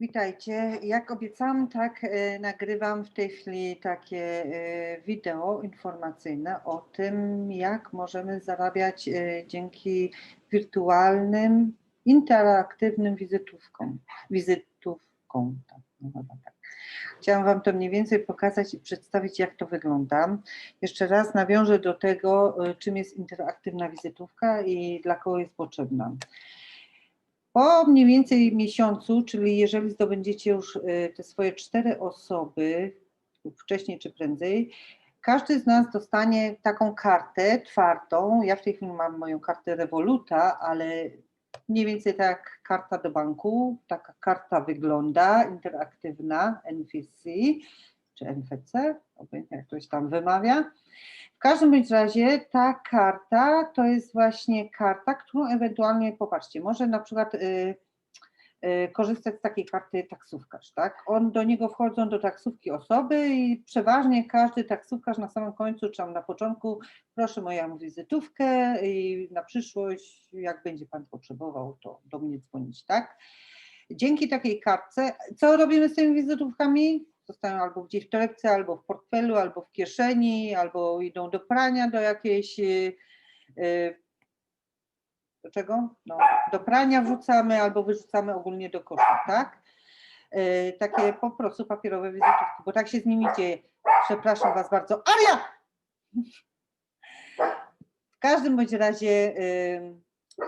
Witajcie. Jak obiecałam, tak e, nagrywam w tej chwili takie e, wideo informacyjne o tym, jak możemy zarabiać e, dzięki wirtualnym, interaktywnym wizytówkom. Wizytówką, tak, no tak. Chciałam Wam to mniej więcej pokazać i przedstawić, jak to wygląda. Jeszcze raz nawiążę do tego, czym jest interaktywna wizytówka i dla kogo jest potrzebna. Po mniej więcej miesiącu, czyli jeżeli zdobędziecie już y, te swoje cztery osoby, wcześniej czy prędzej, każdy z nas dostanie taką kartę twardą. Ja w tej chwili mam moją kartę Revoluta, ale mniej więcej tak karta do banku. Taka karta wygląda, interaktywna, NFC czy NFC, obojętnie jak ktoś tam wymawia. W każdym bądź razie ta karta to jest właśnie karta, którą ewentualnie, popatrzcie, może na przykład y, y, korzystać z takiej karty taksówkarz, tak? On do niego wchodzą do taksówki osoby i przeważnie każdy taksówkarz na samym końcu, czy tam na początku, proszę moją wizytówkę i na przyszłość, jak będzie Pan potrzebował, to do mnie dzwonić, tak? Dzięki takiej kartce, co robimy z tymi wizytówkami? Zostają albo gdzieś w torebce, albo w portfelu, albo w kieszeni, albo idą do prania, do jakiejś. Yy, yy, do czego? No, do prania wrzucamy albo wyrzucamy ogólnie do kosza, tak? Yy, takie po prostu papierowe wizytówki, bo tak się z nimi dzieje. Przepraszam Was bardzo. Aria! W każdym bądź razie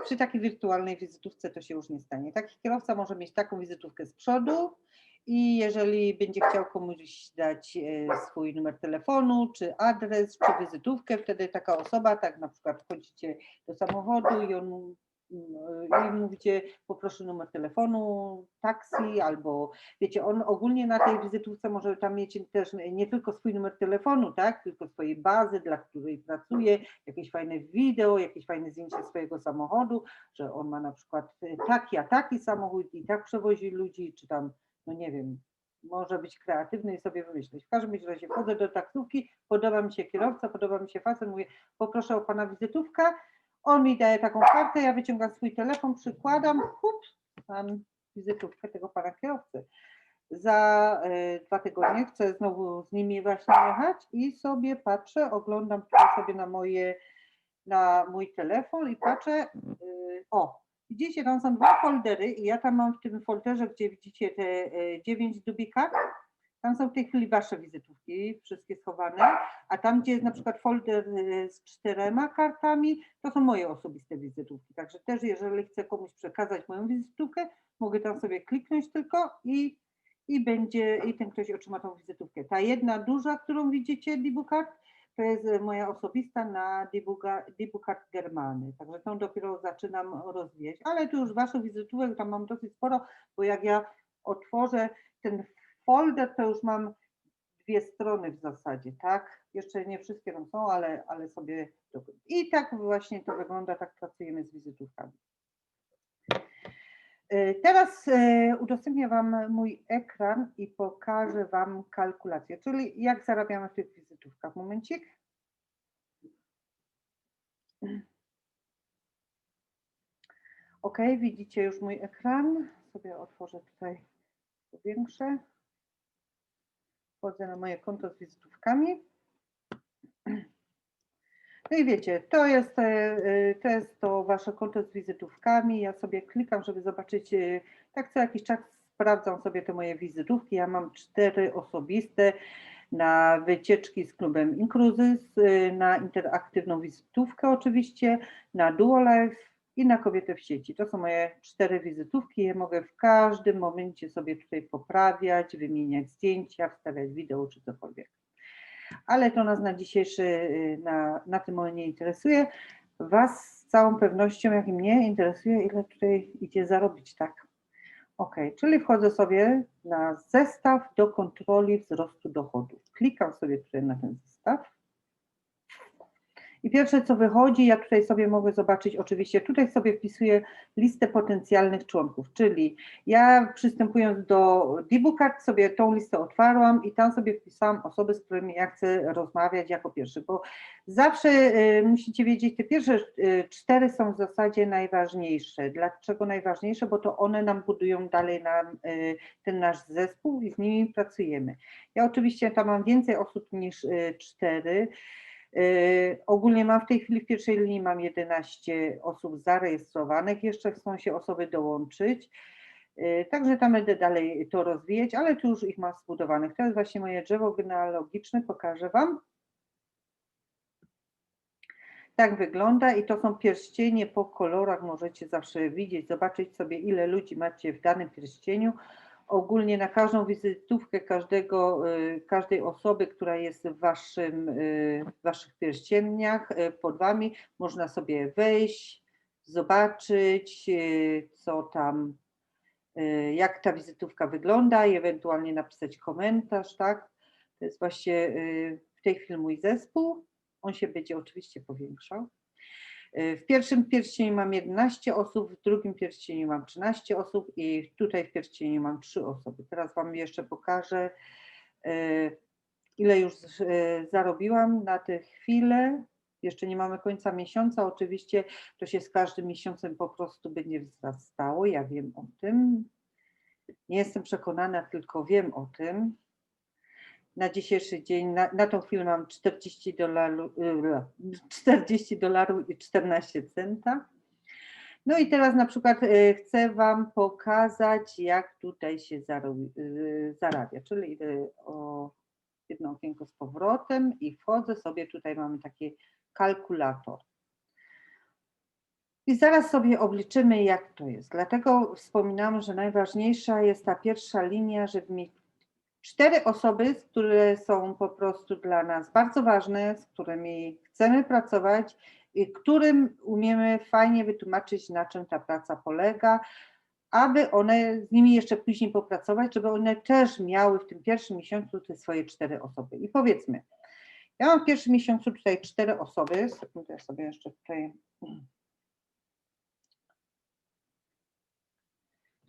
przy takiej wirtualnej wizytówce to się już nie stanie. Taki kierowca może mieć taką wizytówkę z przodu, i jeżeli będzie chciał komuś dać e, swój numer telefonu, czy adres, czy wizytówkę, wtedy taka osoba, tak na przykład wchodzicie do samochodu i on i mówicie, poproszę numer telefonu, taksi, albo wiecie, on ogólnie na tej wizytówce może tam mieć też nie tylko swój numer telefonu, tak, tylko swojej bazy, dla której pracuje, jakieś fajne wideo, jakieś fajne zdjęcie swojego samochodu, że on ma na przykład taki, a taki samochód i tak przewozi ludzi, czy tam no nie wiem, może być kreatywny i sobie wymyślić. W każdym razie wchodzę do taksówki, podoba mi się kierowca, podoba mi się facet, mówię, poproszę o pana wizytówkę, on mi daje taką kartę, ja wyciągam swój telefon, przykładam, hup, mam wizytówkę tego pana kierowcy. Za y, dwa tygodnie chcę znowu z nimi właśnie jechać i sobie patrzę, oglądam tutaj sobie na moje, na mój telefon i patrzę, y, o, Widzicie, tam są dwa foldery i ja tam mam w tym folderze, gdzie widzicie te e, dziewięć dubikat, tam są w tej chwili wasze wizytówki, wszystkie schowane, a tam, gdzie jest na przykład folder e, z czterema kartami, to są moje osobiste wizytówki. Także też, jeżeli chcę komuś przekazać moją wizytówkę, mogę tam sobie kliknąć tylko i, i będzie, i ten ktoś otrzyma tą wizytówkę. Ta jedna duża, którą widzicie, Dibukat, to jest e, moja osobista na Debugard Germany, także tą dopiero zaczynam rozwijać, ale tu już waszych wizytówek tam mam dosyć sporo, bo jak ja otworzę ten folder, to już mam dwie strony w zasadzie, tak? Jeszcze nie wszystkie tam są, ale, ale sobie... I tak właśnie to wygląda, tak pracujemy z wizytówkami. E, teraz e, udostępnię Wam mój ekran i pokażę Wam kalkulację, czyli jak zarabiamy w tych wizytówkach. Momencik. Ok, widzicie już mój ekran. Sobie otworzę tutaj, powiększę. Wchodzę na moje konto z wizytówkami. No i wiecie, to jest, e, e, to jest to wasze konto z wizytówkami. Ja sobie klikam, żeby zobaczyć, e, tak co jakiś czas sprawdzam sobie te moje wizytówki. Ja mam cztery osobiste na wycieczki z klubem Incruises, na interaktywną wizytówkę oczywiście, na Duolife i na kobietę w sieci. To są moje cztery wizytówki. Je mogę w każdym momencie sobie tutaj poprawiać, wymieniać zdjęcia, wstawiać wideo czy cokolwiek ale to nas na dzisiejszy, y, na, na tym moment nie interesuje. Was z całą pewnością, jak i mnie, interesuje, ile tutaj idzie zarobić, tak? Ok, czyli wchodzę sobie na zestaw do kontroli wzrostu dochodów. Klikam sobie tutaj na ten zestaw I pierwsze co wychodzi, ja tutaj sobie mogę zobaczyć, oczywiście tutaj sobie wpisuję listę potencjalnych członków, czyli ja przystępując do Dibukart sobie tą listę otwarłam i tam sobie wpisałam osoby, z którymi ja chcę rozmawiać jako pierwszy, bo zawsze y, musicie wiedzieć, te pierwsze y, cztery są w zasadzie najważniejsze. Dlaczego najważniejsze? Bo to one nam budują dalej nam y, ten nasz zespół i z nimi pracujemy. Ja oczywiście tam mam więcej osób niż y, cztery. Y, Ogólnie mam w tej chwili w pierwszej linii mam 11 osób zarejestrowanych, jeszcze chcą się osoby dołączyć. Y, Także tam będę dalej to rozwijać, ale tu już ich mam zbudowanych. To jest właśnie moje drzewo genealogiczne, pokażę Wam. Tak wygląda i to są pierścienie po kolorach, możecie zawsze widzieć, zobaczyć sobie ile ludzi macie w danym pierścieniu. Ogólnie na każdą wizytówkę każdego, y, każdej osoby, która jest w, waszym, y, w waszych pierścieniach y, pod wami, można sobie wejść, zobaczyć, co tam, jak ta wizytówka wygląda i ewentualnie napisać komentarz, tak? To jest właśnie w tej chwili mój zespół. On się będzie oczywiście powiększał. W pierwszym pierścieniu mam 11 osób, w drugim pierścieniu mam 13 osób i tutaj w pierścieniu mam 3 osoby. Teraz Wam jeszcze pokażę, y, ile już y, zarobiłam na tę chwilę. Jeszcze nie mamy końca miesiąca. Oczywiście to się z każdym miesiącem po prostu będzie wzrastało. Ja wiem o tym. Nie jestem przekonana, tylko wiem o tym na dzisiejszy dzień, na, na tą chwilę mam 40 dolarów, 40 dolarów i 14 centa. No i teraz na przykład y, chcę Wam pokazać, jak tutaj się y, zarabia, czyli idę o jedno okienko z powrotem i wchodzę sobie, tutaj mamy taki kalkulator. I zaraz sobie obliczymy, jak to jest. Dlatego wspominam, że najważniejsza jest ta pierwsza linia, żeby mieć cztery osoby, które są po prostu dla nas bardzo ważne, z którymi chcemy pracować i którym umiemy fajnie wytłumaczyć, na czym ta praca polega, aby one z nimi jeszcze później popracować, żeby one też miały w tym pierwszym miesiącu te swoje cztery osoby. I powiedzmy, ja mam w pierwszym miesiącu tutaj cztery osoby, sekundę sobie jeszcze tutaj.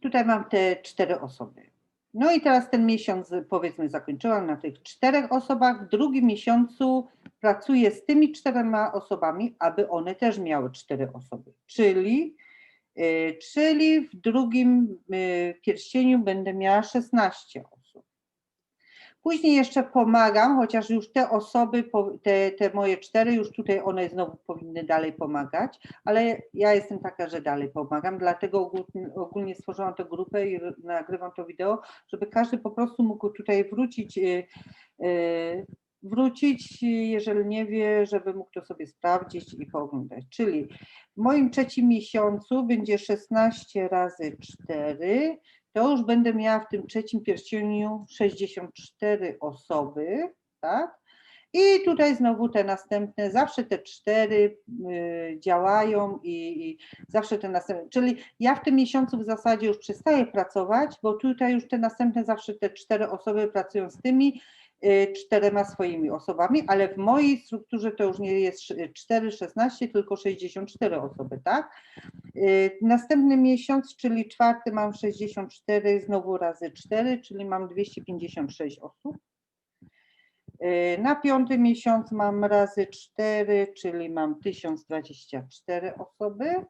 Tutaj mam te cztery osoby. No i teraz ten miesiąc powiedzmy zakończyłam na tych czterech osobach. W drugim miesiącu pracuję z tymi czterema osobami, aby one też miały cztery osoby. Czyli, y, czyli w drugim y, pierścieniu będę miała 16 osób. Później jeszcze pomagam, chociaż już te osoby, te, te moje cztery, już tutaj one znowu powinny dalej pomagać, ale ja jestem taka, że dalej pomagam, dlatego ogólnie, stworzyłam tę grupę i nagrywam to wideo, żeby każdy po prostu mógł tutaj wrócić, y, y, wrócić, jeżeli nie wie, żeby mógł to sobie sprawdzić i pooglądać. Czyli w moim trzecim miesiącu będzie 16 razy 4, to już będę miała w tym trzecim pierścieniu 64 osoby, tak? I tutaj znowu te następne, zawsze te cztery y, działają i, i zawsze te następne, czyli ja w tym miesiącu w zasadzie już przestaję pracować, bo tutaj już te następne zawsze te cztery osoby pracują z tymi czterema swoimi osobami, ale w mojej strukturze to już nie jest 4, 16, tylko 64 osoby, tak? Y, Następny miesiąc, czyli czwarty mam 64, znowu razy 4, czyli mam 256 osób. Y, Na piąty miesiąc mam razy 4, czyli mam 1024 osoby.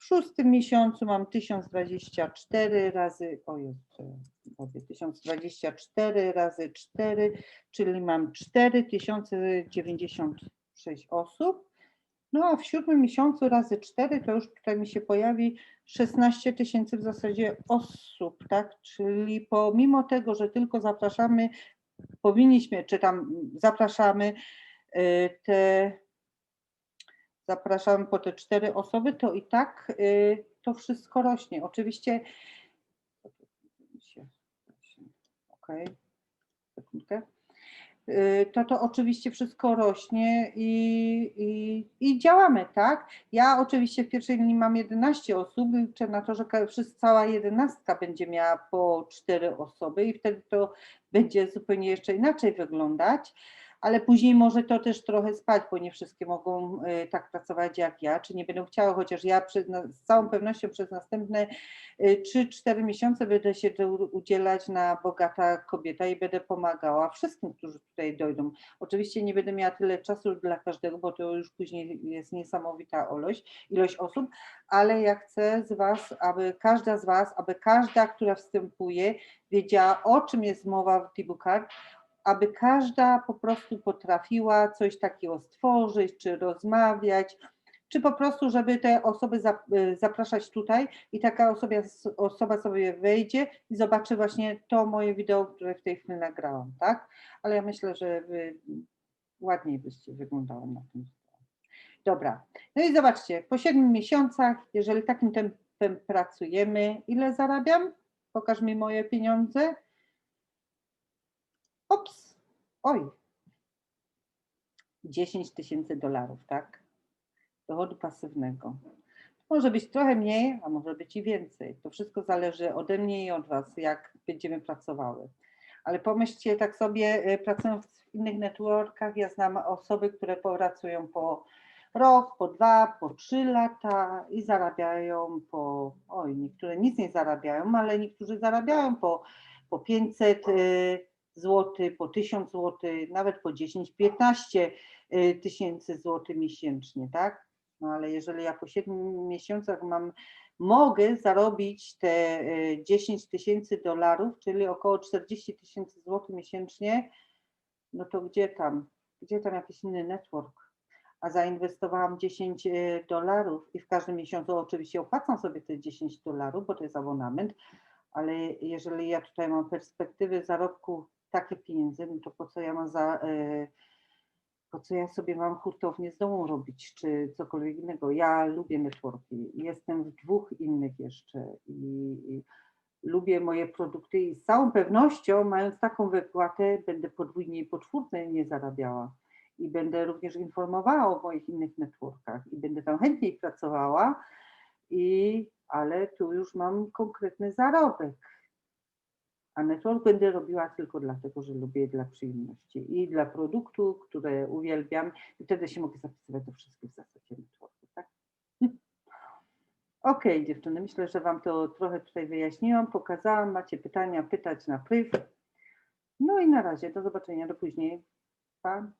W szóstym miesiącu mam 1024 razy, o Jezu, robię, 1024 razy 4, czyli mam 4096 osób. No a w siódmym miesiącu razy 4 to już tutaj mi się pojawi 16 tysięcy w zasadzie osób, tak? Czyli pomimo tego, że tylko zapraszamy, powinniśmy, czy tam zapraszamy y, te, zapraszamy po te cztery osoby, to i tak y, to wszystko rośnie. Oczywiście, okej, sekundkę. Y, to to oczywiście wszystko rośnie i, i, i działamy, tak? Ja oczywiście w pierwszej linii mam 11 osób, liczę na to, że cała jedenastka będzie miała po 4 osoby i wtedy to będzie zupełnie jeszcze inaczej wyglądać, ale później może to też trochę spać, bo nie wszystkie mogą y, tak pracować jak ja, czy nie będą chciały, chociaż ja z całą pewnością przez następne y, 3-4 miesiące będę się udzielać na Bogata Kobieta i będę pomagała wszystkim, którzy tutaj dojdą. Oczywiście nie będę miała tyle czasu dla każdego, bo to już później jest niesamowita ilość, ilość osób, ale ja chcę z Was, aby każda z Was, aby każda, która wstępuje, wiedziała o czym jest mowa w Tibukart, aby każda po prostu potrafiła coś takiego stworzyć, czy rozmawiać, czy po prostu, żeby te osoby y, zapraszać tutaj i taka osoba, osoba sobie wejdzie i zobaczy właśnie to moje wideo, które w tej chwili nagrałam, tak? Ale ja myślę, że wy ładniej byście wyglądały na tym. Dobra, no i zobaczcie, po 7 miesiącach, jeżeli takim tempem pracujemy, ile zarabiam? Pokaż mi moje pieniądze. Ops, oj, 10 tysięcy dolarów, tak? Dochodu pasywnego. Może być trochę mniej, a może być i więcej. To wszystko zależy ode mnie i od Was, jak będziemy pracowały. Ale pomyślcie tak sobie, e, pracując w innych networkach, ja znam osoby, które pracują po rok, po dwa, po trzy lata i zarabiają po, oj, niektóre nic nie zarabiają, ale niektórzy zarabiają po, po 500 zł, po 1000 zł, nawet po 10-15 y, tysięcy złotych miesięcznie, tak? No ale jeżeli ja po 7 miesiącach mam, mogę zarobić te y, 10 tysięcy dolarów, czyli około 40 tysięcy złotych miesięcznie, no to gdzie tam, gdzie tam jakiś inny network? A zainwestowałam 10 y, dolarów i w każdym miesiącu oczywiście opłacam sobie te 10 dolarów, bo to jest abonament, ale jeżeli ja tutaj mam perspektywy zarobku takie pieniądze, no to po co ja mam za, e, po co ja sobie mam hurtownię z domu robić, czy cokolwiek innego. Ja lubię networki, jestem w dwóch innych jeszcze i, i lubię moje produkty i z całą pewnością, mając taką wypłatę, będę podwójnie i potwórnie nie zarabiała. I będę również informowała o moich innych networkach i będę tam chętniej pracowała, i, ale tu już mam konkretny zarobek. A network będę robiła tylko dlatego, że lubię dla przyjemności i dla produktu, które uwielbiam i wtedy się mogę zapisywać do wszystkich w zasadzie networku, tak? Dziewczyny, myślę, że Wam to trochę tutaj wyjaśniłam, pokazałam, macie pytania, pytać na priv. No i na razie, do zobaczenia, do później. Pa.